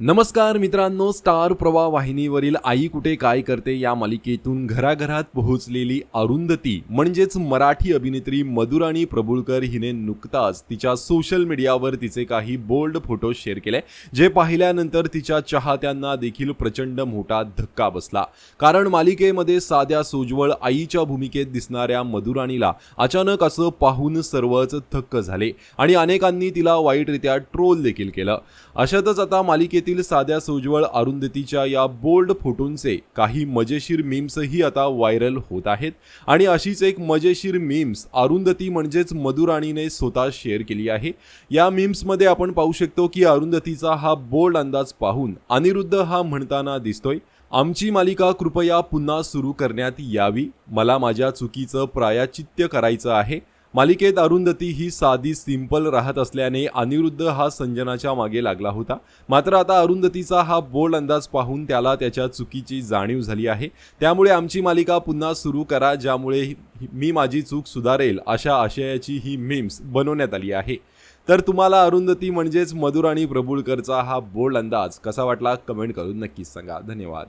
नमस्कार मित्रांनो स्टार प्रवाह वाहिनीवरील आई कुठे काय करते या मालिकेतून घराघरात पोहोचलेली अरुंधती म्हणजेच मराठी अभिनेत्री मधुराणी प्रभुळकर हिने नुकताच तिच्या सोशल मीडियावर तिचे काही बोल्ड फोटो शेअर केले जे पाहिल्यानंतर तिच्या चाहत्यांना देखील प्रचंड मोठा धक्का बसला. कारण मालिकेमध्ये साध्या सोज्वळ आईच्या भूमिकेत दिसणाऱ्या मधुराणीला अचानक असं पाहून सर्वच थक्क झाले आणि अनेकांनी तिला वाईटरित्या ट्रोल देखील केलं. अशातच आता मालिकेतील साध्या सोज्वळ अरुंधतीच्या या बोल्ड फोटोंचे काही मजेशीर मीम्सही आता व्हायरल होत आहेत. आणि अशीच एक मजेशीर मीम्स अरुंधती म्हणजेच मधुराणीने स्वतः शेअर केली आहे. या मीम्समध्ये आपण पाहू शकतो की अरुंधतीचा हा बोल्ड अंदाज पाहून अनिरुद्ध हा म्हणताना दिसतोय. आमची मालिका कृपया पुन्हा सुरू करण्यात यावी. मला माझ्या चुकीचं प्रायाचित्य करायचं आहे. मालिकेत अरुंधती ही साधी सिंपल राहत असल्याने अनिरुद्ध हा संजनाच्या मागे लागला होता. मात्र आता अरुंधतीचा हा बोल्ड अंदाज पाहून त्याला त्याच्या चुकीची जाणीव झाली आहे. त्यामुळे आमची मालिका पुन्हा सुरू करा ज्यामुळे मी माझी चूक सुधारेल अशा आशयाची ही मीम्स बनवण्यात आली आहे. तर तुम्हाला अरुंधती म्हणजेच मधुराणी प्रभुळकरचा हा बोल्ड अंदाज कसा वाटला? कमेंट करून नक्कीच सांगा. धन्यवाद.